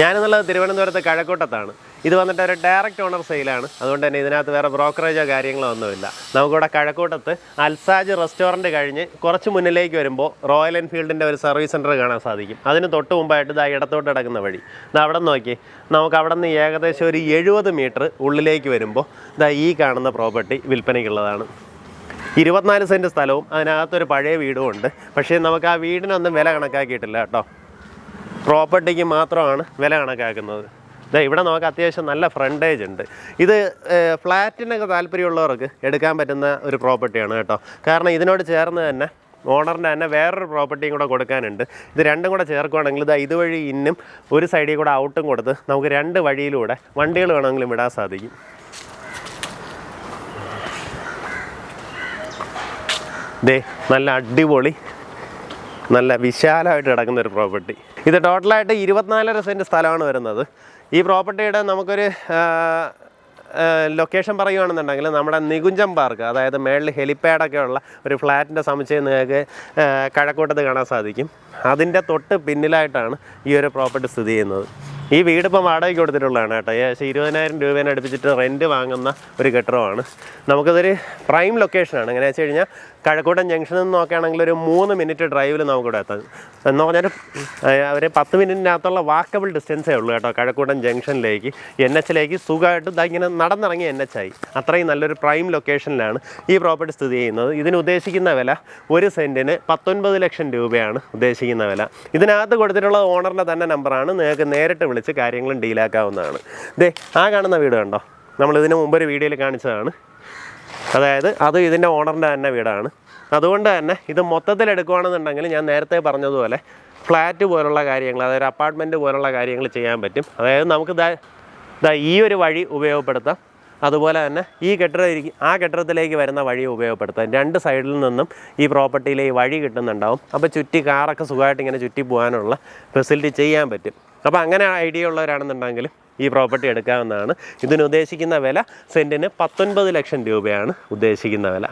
ഞാനെന്നുള്ളത് തിരുവനന്തപുരത്ത് കഴക്കൂട്ടത്താണ്. ഇത് വന്നിട്ട് ഒരു ഡയറക്റ്റ് ഓണർ സെയിലാണ് അതുകൊണ്ട് തന്നെ ഇതിനകത്ത് വേറെ ബ്രോക്കറേജോ കാര്യങ്ങളോ ഒന്നുമില്ല. നമുക്കിവിടെ കഴക്കൂട്ടത്ത് അൽസാജ് റെസ്റ്റോറന്റ് കഴിഞ്ഞ് കുറച്ച് മുന്നിലേക്ക് വരുമ്പോൾ റോയൽ എൻഫീൽഡിന്റെ ഒരു സർവീസ് സെന്റർ കാണാൻ സാധിക്കും. അതിന് തൊട്ട് മുമ്പായിട്ട് ഇതാ ഇടത്തോട്ട് കിടക്കുന്ന വഴി. ഇതാ അവിടെ നോക്കി നമുക്ക് അവിടെ നിന്ന് ഏകദേശം ഒരു എഴുപത് മീറ്റർ ഉള്ളിലേക്ക് വരുമ്പോൾ ഇതാ ഈ കാണുന്ന പ്രോപ്പർട്ടി വിൽപ്പനയ്ക്കുള്ളതാണ്. ഇരുപത്തിനാല് സെന്റ് സ്ഥലവും അതിനകത്തൊരു പഴയ വീടും ഉണ്ട്. പക്ഷേ നമുക്ക് ആ വീടിനൊന്നും വില കണക്കാക്കിയിട്ടില്ല കേട്ടോ. പ്രോപ്പർട്ടിക്ക് മാത്രമാണ് വില കണക്കാക്കുന്നത്. ഇതാ ഇവിടെ നമുക്ക് അത്യാവശ്യം നല്ല ഫ്രണ്ടേജ് ഉണ്ട്. ഇത് ഫ്ലാറ്റിനൊക്കെ താല്പര്യമുള്ളവർക്ക് എടുക്കാൻ പറ്റുന്ന ഒരു പ്രോപ്പർട്ടിയാണ് കേട്ടോ. കാരണം ഇതിനോട് ചേർന്ന് തന്നെ ഓണറിന്റെ തന്നെ വേറൊരു പ്രോപ്പർട്ടിയും കൂടെ കൊടുക്കാനുണ്ട്. ഇത് രണ്ടും കൂടെ ചേർക്കുകയാണെങ്കിൽ ഇതാ ഇതുവഴി ഇന്നും ഒരു സൈഡിൽ കൂടെ ഔട്ടും കൊടുത്ത് നമുക്ക് രണ്ട് വഴിയിലൂടെ വണ്ടികൾ വേണമെങ്കിലും വിടാൻ സാധിക്കും. ദേ നല്ല അടിപൊളി നല്ല വിശാലമായിട്ട് കിടക്കുന്ന ഒരു പ്രോപ്പർട്ടി ഇത് ടോട്ടലായിട്ട് ഇരുപത്തിനാലര സെന്റ് സ്ഥലമാണ് വരുന്നത്. ഈ പ്രോപ്പർട്ടിയുടെ നമുക്കൊരു ലൊക്കേഷൻ പറയുകയാണെന്നുണ്ടെങ്കിൽ നമ്മുടെ നികുഞ്ചം പാർക്ക് അതായത് മേളിൽ ഹെലിപ്പാഡൊക്കെ ഉള്ള ഒരു ഫ്ലാറ്റിന്റെ സമുച്ചയം നിങ്ങൾക്ക് കഴക്കൂട്ടത്ത് കാണാൻ സാധിക്കും. അതിന്റെ തൊട്ട് പിന്നിലായിട്ടാണ് ഈ ഒരു പ്രോപ്പർട്ടി സ്ഥിതി ചെയ്യുന്നത്. ഈ വീട് ഇപ്പം വാടകയ്ക്ക് കൊടുത്തിട്ടുള്ളതാണ് കേട്ടോ. ഏകദേശം ഇരുപതിനായിരം രൂപേനെ അടുപ്പിച്ചിട്ട് റെന്റ് വാങ്ങുന്ന ഒരു കെട്ടിടമാണ്. നമുക്കിതൊരു പ്രൈം ലൊക്കേഷനാണ് എങ്ങനെയാ വെച്ച് കഴിഞ്ഞാൽ കഴക്കൂട്ടം ജംഗ്ഷനിൽ നിന്ന് നോക്കുകയാണെങ്കിൽ ഒരു മൂന്ന് മിനിറ്റ് ഡ്രൈവിൽ നമുക്കിവിടെ എത്താം. എന്ന് പറഞ്ഞാൽ ഒരു പത്ത് മിനിറ്റിനകത്തുള്ള വാക്കബിൾ ഡിസ്റ്റൻസേ ഉള്ളൂ കേട്ടോ കഴക്കൂട്ടം ജംഗ്ഷനിലേക്ക് എൻ എച്ചിലേക്ക് സുഖമായിട്ട് ഇതാ ഇങ്ങനെ നടന്നിറങ്ങി എൻ ആയി. അത്രയും നല്ലൊരു പ്രൈം ലൊക്കേഷനിലാണ് ഈ പ്രോപ്പർട്ടി സ്ഥിതി ചെയ്യുന്നത്. ഇതിന് ഉദ്ദേശിക്കുന്ന വില ഒരു സെന്റിന് പത്തൊൻപത് ലക്ഷം രൂപയാണ് ഉദ്ദേശിക്കുന്ന വില. ഇതിനകത്ത് കൊടുത്തിട്ടുള്ള ഓണറിന്റെ തന്നെ നമ്പറാണ് നിങ്ങൾക്ക് നേരിട്ട് വിളിച്ച് കാര്യങ്ങളും ഡീലാക്കാവുന്നതാണ്. ദേ ആ കാണുന്ന വീട് കണ്ടോ? നമ്മൾ ഇതിന് മുമ്പ് ഒരു വീഡിയോയിൽ കാണിച്ചതാണ്. അതായത് അത് ഇതിന്റെ ഓണറിന്റെ തന്നെ വീടാണ്. അതുകൊണ്ട് തന്നെ ഇത് മൊത്തത്തിൽ എടുക്കുകയാണെന്നുണ്ടെങ്കിൽ ഞാൻ നേരത്തെ പറഞ്ഞതുപോലെ ഫ്ലാറ്റ് പോലുള്ള കാര്യങ്ങൾ അതായത് അപ്പാർട്ട്മെന്റ് പോലുള്ള കാര്യങ്ങൾ ചെയ്യാൻ പറ്റും. അതായത് നമുക്ക് ഈ ഒരു വഴി ഉപയോഗപ്പെടുത്താം. അതുപോലെ തന്നെ ഈ കെട്ടിടം ആ കെട്ടിടത്തിലേക്ക് വരുന്ന വഴി ഉപയോഗപ്പെടുത്താം. രണ്ട് സൈഡിൽ നിന്നും ഈ പ്രോപ്പർട്ടിയിലെ ഈ വഴി കിട്ടുന്നുണ്ടാവും. അപ്പോൾ ചുറ്റി കാറൊക്കെ സുഖമായിട്ട് ഇങ്ങനെ ചുറ്റി പോകാനുള്ള ഫെസിലിറ്റി ചെയ്യാൻ പറ്റും. അപ്പോൾ അങ്ങനെ ഐഡിയ ഉള്ളവരാണെന്നുണ്ടെങ്കിൽ ഈ പ്രോപ്പർട്ടി എടുക്കാവുന്നതാണ്. ഇതിന് ഉദ്ദേശിക്കുന്ന വില സെന്റിന് പത്തൊൻപത് ലക്ഷം രൂപയാണ് ഉദ്ദേശിക്കുന്ന വില.